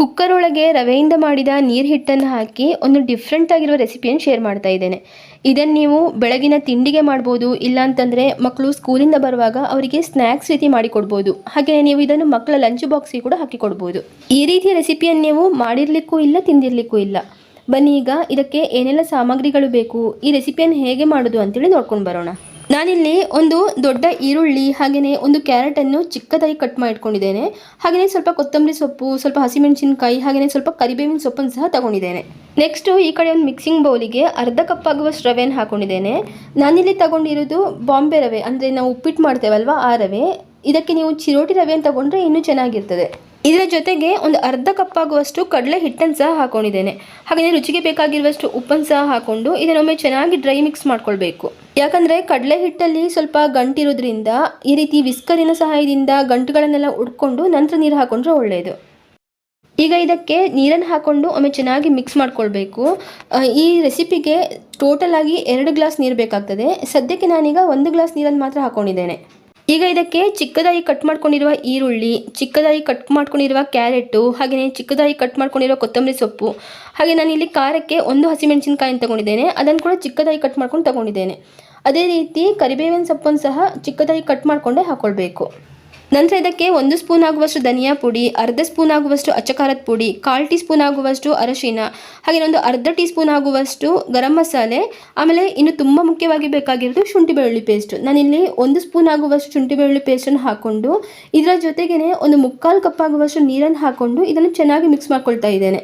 Cooker ಒಳಗೆ ರವೆಯಿಂದ ಮಾಡಿದ ನೀರು ಹಿಟ್ಟನ್ನು ಹಾಕಿ ಒಂದು ಡಿಫ್ರೆಂಟ್ ಆಗಿರುವ ರೆಸಿಪಿಯನ್ನು ಶೇರ್ ಮಾಡ್ತಾ ಇದ್ದೇನೆ. ಇದನ್ನು ನೀವು ಬೆಳಗಿನ ತಿಂಡಿಗೆ ಮಾಡ್ಬೋದು ಇಲ್ಲ ಅಂತಂದರೆ ಮಕ್ಕಳು ಸ್ಕೂಲಿಂದ ಬರುವಾಗ ಅವರಿಗೆ ಸ್ನ್ಯಾಕ್ಸ್ ರೀತಿ ಮಾಡಿ ಹಾಗೆಯೇ ಹಾಗೆ ನೀವು ಇದನ್ನು ಮಕ್ಕಳ ಲಂಚ್ ಬಾಕ್ಸಿಗೆ ಕೂಡ ಹಾಕಿ ಕೊಡ್ಬೋದು ಈ ರೀತಿಯ ರೆಸಿಪಿಯನ್ನು ನೀವು ಮಾಡಿರಲಿಕ್ಕೂ ಇಲ್ಲ, ತಿಂದಿರಲಿಕ್ಕೂ ಇಲ್ಲ. ಬನ್ನಿ ಈಗ ಇದಕ್ಕೆ ಏನೆಲ್ಲ ಸಾಮಗ್ರಿಗಳು ಬೇಕು, ಈ ರೆಸಿಪಿಯನ್ನು ಹೇಗೆ ಮಾಡೋದು ಅಂತೇಳಿ ನೋಡ್ಕೊಂಡು ಬರೋಣ. ನಾನಿಲ್ಲಿ ಒಂದು ದೊಡ್ಡ ಈರುಳ್ಳಿ ಹಾಗೆಯೇ ಒಂದು ಕ್ಯಾರೆಟನ್ನು ಚಿಕ್ಕದಾಗಿ ಕಟ್ ಮಾಡಿಟ್ಕೊಂಡಿದ್ದೇನೆ ಹಾಗೆಯೇ ಸ್ವಲ್ಪ ಕೊತ್ತಂಬರಿ ಸೊಪ್ಪು, ಸ್ವಲ್ಪ ಹಸಿಮೆಣಸಿನಕಾಯಿ ಹಾಗೆಯೇ ಸ್ವಲ್ಪ ಕರಿಬೇವಿನ ಸೊಪ್ಪನ್ನು ಸಹ ತಗೊಂಡಿದ್ದೇನೆ. ನೆಕ್ಸ್ಟು ಈ ಕಡೆ ಒಂದು ಮಿಕ್ಸಿಂಗ್ ಬೌಲಿಗೆ ಅರ್ಧ ಕಪ್ ಆಗುವಷ್ಟು ರವೆಯನ್ನು ಹಾಕೊಂಡಿದ್ದೇನೆ. ನಾನಿಲ್ಲಿ ತಗೊಂಡಿರೋದು ಬಾಂಬೆ ರವೆ, ಅಂದರೆ ನಾವು ಉಪ್ಪಿಟ್ಟು ಮಾಡ್ತೇವಲ್ವ ಆ ರವೆ. ಇದಕ್ಕೆ ನೀವು ಚಿರೋಟಿ ರವೆಯನ್ನು ತಗೊಂಡ್ರೆ ಇನ್ನೂ ಚೆನ್ನಾಗಿರ್ತದೆ. ಇದರ ಜೊತೆಗೆ ಒಂದು ಅರ್ಧ ಕಪ್ ಆಗುವಷ್ಟು ಕಡಲೆ ಹಿಟ್ಟನ್ನು ಸಹ ಹಾಕೊಂಡಿದ್ದೇನೆ. ಹಾಗೆಯೇ ರುಚಿಗೆ ಬೇಕಾಗಿರುವಷ್ಟು ಉಪ್ಪನ್ನು ಸಹ ಹಾಕೊಂಡು ಇದನ್ನೊಮ್ಮೆ ಚೆನ್ನಾಗಿ ಡ್ರೈ ಮಿಕ್ಸ್ ಮಾಡ್ಕೊಳ್ಬೇಕು. ಯಾಕಂದರೆ ಕಡಲೆ ಹಿಟ್ಟಲ್ಲಿ ಸ್ವಲ್ಪ ಗಂಟಿರೋದ್ರಿಂದ ಈ ರೀತಿ ವಿಸ್ಕರಿನ ಸಹಾಯದಿಂದ ಗಂಟುಗಳನ್ನೆಲ್ಲ ಉಡ್ಕೊಂಡು ನಂತರ ನೀರು ಹಾಕೊಂಡ್ರೆ ಒಳ್ಳೆಯದು ಈಗ ಇದಕ್ಕೆ ನೀರನ್ನು ಹಾಕೊಂಡು ಒಮ್ಮೆ ಚೆನ್ನಾಗಿ ಮಿಕ್ಸ್ ಮಾಡ್ಕೊಳ್ಬೇಕು. ಈ ರೆಸಿಪಿಗೆ ಟೋಟಲ್ ಆಗಿ ಎರಡು ಗ್ಲಾಸ್ ನೀರು ಬೇಕಾಗ್ತದೆ. ಸದ್ಯಕ್ಕೆ ನಾನೀಗ ಒಂದು ಗ್ಲಾಸ್ ನೀರನ್ನು ಮಾತ್ರ ಹಾಕೊಂಡಿದ್ದೇನೆ. ಈಗ ಇದಕ್ಕೆ ಚಿಕ್ಕದಾಗಿ ಕಟ್ ಮಾಡ್ಕೊಂಡಿರುವ ಈರುಳ್ಳಿ, ಚಿಕ್ಕದಾಗಿ ಕಟ್ ಮಾಡ್ಕೊಂಡಿರುವ ಕ್ಯಾರೆಟು, ಹಾಗೆಯೇ ಚಿಕ್ಕದಾಗಿ ಕಟ್ ಮಾಡ್ಕೊಂಡಿರುವ ಕೊತ್ತಂಬರಿ ಸೊಪ್ಪು, ಹಾಗೆ ಇಲ್ಲಿ ಖಾರಕ್ಕೆ ಒಂದು ಹಸಿಮೆಣಸಿನ್ಕಾಯಿನ ತಗೊಂಡಿದ್ದೇನೆ. ಅದನ್ನು ಕೂಡ ಚಿಕ್ಕದಾಗಿ ಕಟ್ ಮಾಡ್ಕೊಂಡು ತಗೊಂಡಿದ್ದೇನೆ. ಅದೇ ರೀತಿ ಕರಿಬೇವಿನ ಸೊಪ್ಪನ್ನು ಸಹ ಚಿಕ್ಕದಾಗಿ ಕಟ್ ಮಾಡಿಕೊಂಡೇ ಹಾಕ್ಕೊಳ್ಬೇಕು ನಂತರ ಇದಕ್ಕೆ ಒಂದು ಸ್ಪೂನ್ ಆಗುವಷ್ಟು ಧನಿಯಾ ಪುಡಿ, ಅರ್ಧ ಸ್ಪೂನ್ ಆಗುವಷ್ಟು ಅಚ್ಚಕಾರದ ಪುಡಿ, ಕಾಲು ಟೀ ಸ್ಪೂನ್ ಆಗುವಷ್ಟು ಅರಶಿನ, ಹಾಗೆ ಒಂದು ಅರ್ಧ ಟೀ ಸ್ಪೂನ್ ಆಗುವಷ್ಟು ಗರಂ ಮಸಾಲೆ, ಆಮೇಲೆ ಇನ್ನು ತುಂಬ ಮುಖ್ಯವಾಗಿ ಬೇಕಾಗಿರೋದು ಶುಂಠಿ ಬೆಳ್ಳುಳ್ಳಿ ಪೇಸ್ಟ್. ನಾನಿಲ್ಲಿ ಒಂದು ಸ್ಪೂನ್ ಆಗುವಷ್ಟು ಶುಂಠಿ ಬೆಳ್ಳುಳ್ಳಿ ಪೇಸ್ಟನ್ನು ಹಾಕ್ಕೊಂಡು ಇದರ ಜೊತೆಗೇ ಒಂದು ಮುಕ್ಕಾಲು ಕಪ್ ಆಗುವಷ್ಟು ನೀರನ್ನು ಹಾಕ್ಕೊಂಡು ಇದನ್ನು ಚೆನ್ನಾಗಿ ಮಿಕ್ಸ್ ಮಾಡ್ಕೊಳ್ತಾ ಇದ್ದೇನೆ.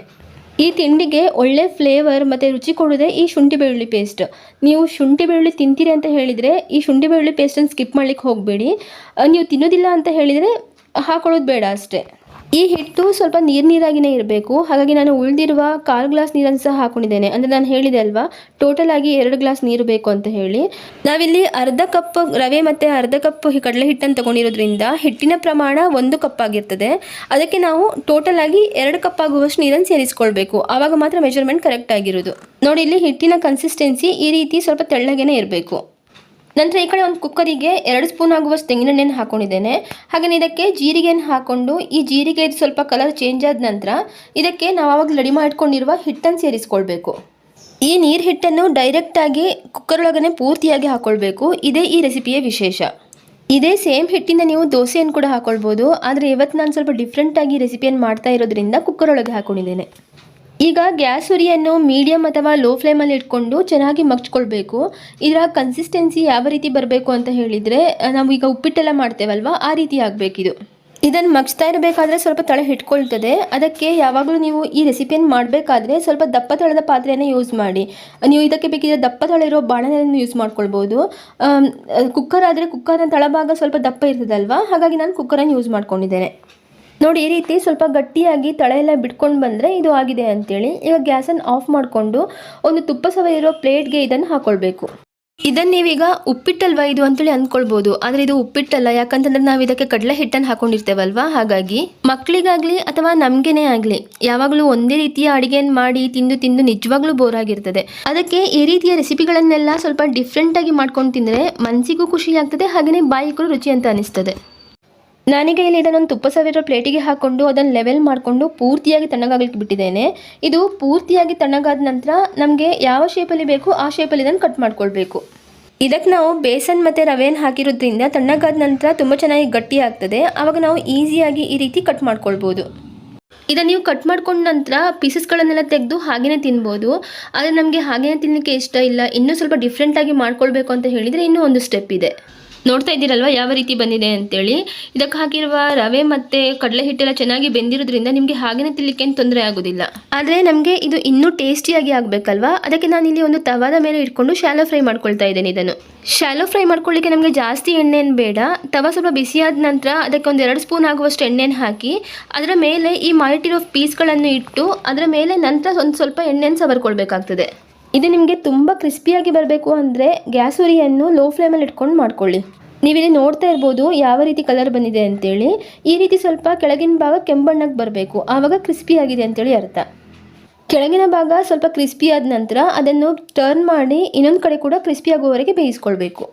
ಈ ತಿಂಡಿಗೆ ಒಳ್ಳೆ ಫ್ಲೇವರ್ ಮತ್ತು ರುಚಿ ಕೊಡೋದೇ ಈ ಶುಂಠಿ ಬೆಳ್ಳುಳ್ಳಿ ಪೇಸ್ಟ್ ನೀವು ಶುಂಠಿ ಬೆಳ್ಳುಳ್ಳಿ ತಿಂತೀರಿ ಅಂತ ಹೇಳಿದರೆ ಈ ಶುಂಠಿ ಬೆಳ್ಳುಳ್ಳಿ ಪೇಸ್ಟನ್ನು ಸ್ಕಿಪ್ ಮಾಡ್ಲಿಕ್ಕೆ ಹೋಗಬೇಡಿ. ನೀವು ತಿನ್ನೋದಿಲ್ಲ ಅಂತ ಹೇಳಿದರೆ ಹಾಕೊಳ್ಳೋದು ಬೇಡ ಅಷ್ಟೇ. ಈ ಹಿಟ್ಟು ಸ್ವಲ್ಪ ನೀರು ನೀರಾಗಿನೇ ಇರಬೇಕು. ಹಾಗಾಗಿ ನಾನು ಉಳಿದಿರುವ ಕಾಲು ಗ್ಲಾಸ್ ನೀರನ್ನು ಸಹ ಹಾಕೊಂಡಿದ್ದೇನೆ. ಅಂದರೆ ನಾನು ಹೇಳಿದೆ ಅಲ್ವಾ ಟೋಟಲ್ ಆಗಿ ಎರಡು ಗ್ಲಾಸ್ ನೀರು ಬೇಕು ಅಂತ ಹೇಳಿ. ನಾವಿಲ್ಲಿ ಅರ್ಧ ಕಪ್ ರವೆ ಮತ್ತು ಅರ್ಧ ಕಪ್ ಕಡಲೆ ಹಿಟ್ಟನ್ನು ತಗೊಂಡಿರೋದ್ರಿಂದ ಹಿಟ್ಟಿನ ಪ್ರಮಾಣ ಒಂದು ಕಪ್ ಆಗಿರ್ತದೆ. ಅದಕ್ಕೆ ನಾವು ಟೋಟಲ್ ಆಗಿ ಎರಡು ಕಪ್ ಆಗುವಷ್ಟು ನೀರನ್ನು ಸೇರಿಸ್ಕೊಳ್ಬೇಕು. ಆವಾಗ ಮಾತ್ರ ಮೆಜರ್ಮೆಂಟ್ ಕರೆಕ್ಟ್ ಆಗಿರೋದು. ನೋಡಿ, ಇಲ್ಲಿ ಹಿಟ್ಟಿನ ಕನ್ಸಿಸ್ಟೆನ್ಸಿ ಈ ರೀತಿ ಸ್ವಲ್ಪ ತೆಳ್ಳಗೇನೆ ಇರಬೇಕು. ನಂತರ ಈ ಕಡೆ ಒಂದು ಕುಕ್ಕರಿಗೆ ಎರಡು ಸ್ಪೂನ್ ಆಗುವಷ್ಟು ತೆಂಗಿನೆಣ್ಣೆನ ಹಾಕೊಂಡಿದ್ದೇನೆ. ಹಾಗೆಯೇ ಇದಕ್ಕೆ ಜೀರಿಗೆಯನ್ನು ಹಾಕೊಂಡು ಈ ಜೀರಿಗೆ ಸ್ವಲ್ಪ ಕಲರ್ ಚೇಂಜ್ ಆದ ನಂತರ ಇದಕ್ಕೆ ನಾವು ಆವಾಗ ರೆಡಿ ಮಾಡಿಕೊಂಡಿರುವ ಹಿಟ್ಟನ್ನು ಸೇರಿಸ್ಕೊಳ್ಬೇಕು. ಈ ನೀರು ಹಿಟ್ಟನ್ನು ಡೈರೆಕ್ಟಾಗಿ ಕುಕ್ಕರ್ ಒಳಗನೆ ಪೂರ್ತಿಯಾಗಿ ಹಾಕ್ಕೊಳ್ಬೇಕು ಇದೇ ಈ ರೆಸಿಪಿಯ ವಿಶೇಷ. ಇದೇ ಸೇಮ್ ಹಿಟ್ಟಿಂದ ನೀವು ದೋಸೆಯನ್ನು ಕೂಡ ಹಾಕ್ಕೊಳ್ಬೋದು ಆದರೆ ಇವತ್ತು ನಾನು ಸ್ವಲ್ಪ ಡಿಫ್ರೆಂಟಾಗಿ ರೆಸಿಪಿಯನ್ನು ಮಾಡ್ತಾ ಇರೋದ್ರಿಂದ ಕುಕ್ಕರ್ ಒಳಗೆ ಹಾಕೊಂಡಿದ್ದೇನೆ. ಈಗ ಗ್ಯಾಸ್ ಉರಿಯನ್ನು ಮೀಡಿಯಮ್ ಅಥವಾ ಲೋ ಫ್ಲೇಮಲ್ಲಿ ಇಟ್ಕೊಂಡು ಚೆನ್ನಾಗಿ ಮಗ್ಚ್ಕೊಳ್ಬೇಕು. ಇದರ ಕನ್ಸಿಸ್ಟೆನ್ಸಿ ಯಾವ ರೀತಿ ಬರಬೇಕು ಅಂತ ಹೇಳಿದರೆ, ನಾವು ಈಗ ಉಪ್ಪಿಟ್ಟೆಲ್ಲ ಮಾಡ್ತೇವಲ್ವ, ಆ ರೀತಿ ಆಗಬೇಕಿದು. ಇದನ್ನು ಮಗ್ಚ್ತಾ ಇರಬೇಕಾದ್ರೆ ಸ್ವಲ್ಪ ತಳ ಹಿಡ್ಕೊಳ್ತದೆ ಅದಕ್ಕೆ ಯಾವಾಗಲೂ ನೀವು ಈ ರೆಸಿಪಿಯನ್ನು ಮಾಡಬೇಕಾದ್ರೆ ಸ್ವಲ್ಪ ದಪ್ಪ ತಳದ ಪಾತ್ರೆಯನ್ನು ಯೂಸ್ ಮಾಡಿ. ನೀವು ಇದಕ್ಕೆ ಬೇಕಿದ್ರೆ ದಪ್ಪ ತಳ ಇರೋ ಬಾಣಲೆಯನ್ನು ಯೂಸ್ ಮಾಡ್ಕೊಳ್ಬೋದು. ಕುಕ್ಕರ್ ಆದರೆ ಕುಕ್ಕರ್ನ ತಳಭಾಗ ಸ್ವಲ್ಪ ದಪ್ಪ ಇರ್ತದಲ್ವ? ಹಾಗಾಗಿ ನಾನು ಕುಕ್ಕರನ್ನು ಯೂಸ್ ಮಾಡ್ಕೊಂಡಿದ್ದೇನೆ. ನೋಡಿ, ಈ ರೀತಿ ಸ್ವಲ್ಪ ಗಟ್ಟಿಯಾಗಿ ತಳ ಎಲ್ಲ ಬಿಟ್ಕೊಂಡು ಬಂದರೆ ಇದು ಆಗಿದೆ ಅಂತೇಳಿ ಇವಾಗ ಗ್ಯಾಸನ್ನು ಆಫ್ ಮಾಡಿಕೊಂಡು ಒಂದು ತುಪ್ಪ ಸವರಿರೋ ಪ್ಲೇಟ್ಗೆ ಇದನ್ನು ಹಾಕ್ಕೊಳ್ಬೇಕು ಇದನ್ನು ನೀವೀಗ ಉಪ್ಪಿಟ್ಟಲ್ವಾ ಇದು ಅಂತೇಳಿ ಅಂದ್ಕೊಳ್ಬೋದು. ಆದರೆ ಇದು ಉಪ್ಪಿಟ್ಟಲ್ಲ, ಯಾಕಂತಂದ್ರೆ ನಾವು ಇದಕ್ಕೆ ಕಡಲೆ ಹಿಟ್ಟನ್ನು ಹಾಕೊಂಡಿರ್ತೇವಲ್ವಾ? ಹಾಗಾಗಿ ಮಕ್ಕಳಿಗಾಗಲಿ ಅಥವಾ ನಮಗೇನೆ ಆಗಲಿ, ಯಾವಾಗಲೂ ಒಂದೇ ರೀತಿಯ ಅಡುಗೆಯನ್ನು ಮಾಡಿ ತಿಂದು ತಿಂದು ನಿಜವಾಗ್ಲೂ ಬೋರ್ ಆಗಿರ್ತದೆ ಅದಕ್ಕೆ ಈ ರೀತಿಯ ರೆಸಿಪಿಗಳನ್ನೆಲ್ಲ ಸ್ವಲ್ಪ ಡಿಫ್ರೆಂಟಾಗಿ ಮಾಡ್ಕೊಂಡು ತಿಂದರೆ ಮನಸ್ಸಿಗೂ ಖುಷಿ ಆಗ್ತದೆ ಹಾಗೆಯೇ ಬಾಯಿಗೂ ರುಚಿ ಅಂತ ಅನಿಸ್ತದೆ. ನಾನೀಗ ಇಲ್ಲಿ ಇದನ್ನೊಂದು ತುಪ್ಪ ಸಾವಿರ ಪ್ಲೇಟಿಗೆ ಹಾಕೊಂಡು ಅದನ್ನು ಲೆವೆಲ್ ಮಾಡಿಕೊಂಡು ಪೂರ್ತಿಯಾಗಿ ತಣ್ಣಗಾಗಲಿಕ್ಕೆ ಬಿಟ್ಟಿದ್ದೇನೆ. ಇದು ಪೂರ್ತಿಯಾಗಿ ತಣ್ಣಗಾದ ನಂತರ ನಮಗೆ ಯಾವ ಶೇಪಲ್ಲಿ ಬೇಕು ಆ ಶೇಪಲ್ಲಿ ಇದನ್ನು ಕಟ್ ಮಾಡ್ಕೊಳ್ಬೇಕು. ಇದಕ್ಕೆ ನಾವು ಬೇಸನ್ ಮತ್ತು ರವೆಯನ್ನು ಹಾಕಿರೋದ್ರಿಂದ ತಣ್ಣಗಾದ ನಂತರ ತುಂಬ ಚೆನ್ನಾಗಿ ಗಟ್ಟಿ ಆಗ್ತದೆ. ಆವಾಗ ನಾವು ಈಸಿಯಾಗಿ ಈ ರೀತಿ ಕಟ್ ಮಾಡ್ಕೊಳ್ಬೋದು. ಇದನ್ನು ನೀವು ಕಟ್ ಮಾಡ್ಕೊಂಡ ನಂತರ ಪೀಸಸ್ಗಳನ್ನೆಲ್ಲ ತೆಗೆದು ಹಾಗೆಯೇ ತಿನ್ಬೋದು. ಆದರೆ ನಮಗೆ ಹಾಗೆಯೇ ತಿನ್ನಲಿಕ್ಕೆ ಇಷ್ಟ ಇಲ್ಲ. ಇನ್ನೂ ಸ್ವಲ್ಪ ಡಿಫ್ರೆಂಟಾಗಿ ಮಾಡ್ಕೊಳ್ಬೇಕು ಅಂತ ಹೇಳಿದರೆ ಇನ್ನೂ ಒಂದು ಸ್ಟೆಪ್ ಇದೆ. ನೋಡ್ತಾ ಇದ್ದೀರಲ್ವ ಯಾವ ರೀತಿ ಬಂದಿದೆ ಅಂತೇಳಿ. ಇದಕ್ಕೆ ಹಾಕಿರುವ ರವೆ ಮತ್ತು ಕಡಲೆ ಹಿಟ್ಟೆಲ್ಲ ಚೆನ್ನಾಗಿ ಬೆಂದಿರೋದ್ರಿಂದ ನಿಮಗೆ ಹಾಗೇನೆ ತಿನ್ನಲಿಕ್ಕೆ ತೊಂದರೆ ಆಗೋದಿಲ್ಲ. ಆದರೆ ನಮಗೆ ಇದು ಇನ್ನೂ ಟೇಸ್ಟಿಯಾಗಿ ಆಗಬೇಕಲ್ವಾ? ಅದಕ್ಕೆ ನಾನು ಇಲ್ಲಿ ಒಂದು ತವಾದ ಮೇಲೆ ಇಟ್ಕೊಂಡು ಶಾಲೋ ಫ್ರೈ ಮಾಡ್ಕೊಳ್ತಾ ಇದ್ದೇನೆ ಇದನ್ನು. ಶಾಲೋ ಫ್ರೈ ಮಾಡ್ಕೊಳ್ಳಿಕ್ಕೆ ನಮಗೆ ಜಾಸ್ತಿ ಎಣ್ಣೆಯನ್ನು ಬೇಡ. ತವ ಸ್ವಲ್ಪ ಬಿಸಿಯಾದ ನಂತರ ಅದಕ್ಕೆ ಒಂದು ಎರಡು ಸ್ಪೂನ್ ಆಗುವಷ್ಟು ಎಣ್ಣೆನ ಹಾಕಿ, ಅದರ ಮೇಲೆ ಈ ಮಾಡಿಟ್ಟಿರೋ ಪೀಸ್ಗಳನ್ನು ಇಟ್ಟು, ಅದರ ಮೇಲೆ ನಂತರ ಒಂದು ಸ್ವಲ್ಪ ಎಣ್ಣೆನ ಸವರ್ಕೊಳ್ಬೇಕಾಗ್ತದೆ. ಇದು ನಿಮಗೆ ತುಂಬ ಕ್ರಿಸ್ಪಿಯಾಗಿ ಬರಬೇಕು ಅಂದರೆ ಗ್ಯಾಸ್ ಉರಿಯನ್ನು ಲೋ ಫ್ಲೇಮಲ್ಲಿ ಇಟ್ಕೊಂಡು ಮಾಡ್ಕೊಳ್ಳಿ. ನೀವಿಲ್ಲಿ ನೋಡ್ತಾ ಇರ್ಬೋದು ಯಾವ ರೀತಿ ಕಲರ್ ಬಂದಿದೆ ಅಂತೇಳಿ. ಈ ರೀತಿ ಸ್ವಲ್ಪ ಕೆಳಗಿನ ಭಾಗ ಕೆಂಬಣ್ಣಕ್ಕೆ ಬರಬೇಕು. ಆವಾಗ ಕ್ರಿಸ್ಪಿಯಾಗಿದೆ ಅಂತೇಳಿ ಅರ್ಥ. ಕೆಳಗಿನ ಭಾಗ ಸ್ವಲ್ಪ ಕ್ರಿಸ್ಪಿ ಆದ ನಂತರ ಅದನ್ನು ಟರ್ನ್ ಮಾಡಿ ಇನ್ನೊಂದು ಕಡೆ ಕೂಡ ಕ್ರಿಸ್ಪಿ ಆಗುವವರೆಗೆ ಬೇಯಿಸ್ಕೊಳ್ಬೇಕು.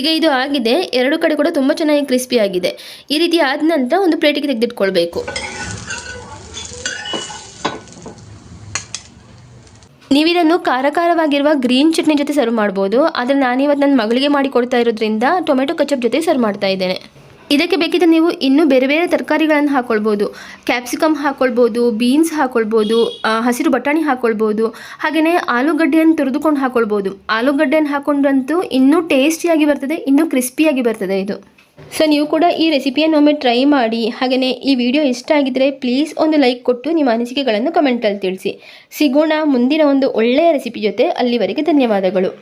ಈಗ ಇದು ಆಗಿದೆ. ಎರಡು ಕಡೆ ಕೂಡ ತುಂಬ ಚೆನ್ನಾಗಿ ಕ್ರಿಸ್ಪಿ ಆಗಿದೆ. ಈ ರೀತಿ ಆದ ನಂತರ ಒಂದು ಪ್ಲೇಟಿಗೆ ತೆಗೆದಿಟ್ಕೊಳ್ಬೇಕು. ನೀವಿದನ್ನು ಖಾರ ಖಾರವಾಗಿರುವ ಗ್ರೀನ್ ಚಟ್ನಿ ಜೊತೆ ಸರ್ವ್ ಮಾಡ್ಬೋದು. ಆದರೆ ನಾನಿವತ್ತು ನನ್ನ ಮಗಳಿಗೆ ಮಾಡಿ ಕೊಡ್ತಾ ಇರೋದ್ರಿಂದ ಟೊಮೆಟೊ ಕಚಪ್ ಜೊತೆ ಸರ್ವ್ ಮಾಡ್ತಾ ಇದ್ದೇನೆ. ಇದಕ್ಕೆ ಬೇಕಿದ್ರೆ ನೀವು ಇನ್ನೂ ಬೇರೆ ಬೇರೆ ತರಕಾರಿಗಳನ್ನು ಹಾಕ್ಕೊಳ್ಬೋದು ಕ್ಯಾಪ್ಸಿಕಮ್ ಹಾಕ್ಕೊಳ್ಬೋದು ಬೀನ್ಸ್ ಹಾಕ್ಕೊಳ್ಬೋದು ಹಸಿರು ಬಟಾಣಿ ಹಾಕ್ಕೊಳ್ಬೋದು ಹಾಗೆಯೇ ಆಲೂಗಡ್ಡೆಯನ್ನು ತುರಿದುಕೊಂಡು ಹಾಕ್ಕೊಳ್ಬೋದು ಆಲೂಗಡ್ಡೆಯನ್ನು ಹಾಕೊಂಡ್ರಂತೂ ಇನ್ನೂ ಟೇಸ್ಟಿಯಾಗಿ ಬರ್ತದೆ, ಇನ್ನೂ ಕ್ರಿಸ್ಪಿಯಾಗಿ ಬರ್ತದೆ ಇದು. ಸೊ ನೀವು ಕೂಡ ಈ ರೆಸಿಪಿಯನ್ನು ಒಮ್ಮೆ ಟ್ರೈ ಮಾಡಿ ಹಾಗೆಯೇ ಈ ವಿಡಿಯೋ ಇಷ್ಟ ಆಗಿದ್ದರೆ ಪ್ಲೀಸ್ ಒಂದು ಲೈಕ್ ಕೊಟ್ಟು ನಿಮ್ಮ ಅನಿಸಿಕೆಗಳನ್ನು ಕಮೆಂಟಲ್ಲಿ ತಿಳಿಸಿ. ಸಿಗೋಣ ಮುಂದಿನ ಒಂದು ಒಳ್ಳೆಯ ರೆಸಿಪಿ ಜೊತೆ ಅಲ್ಲಿವರೆಗೆ ಧನ್ಯವಾದಗಳು.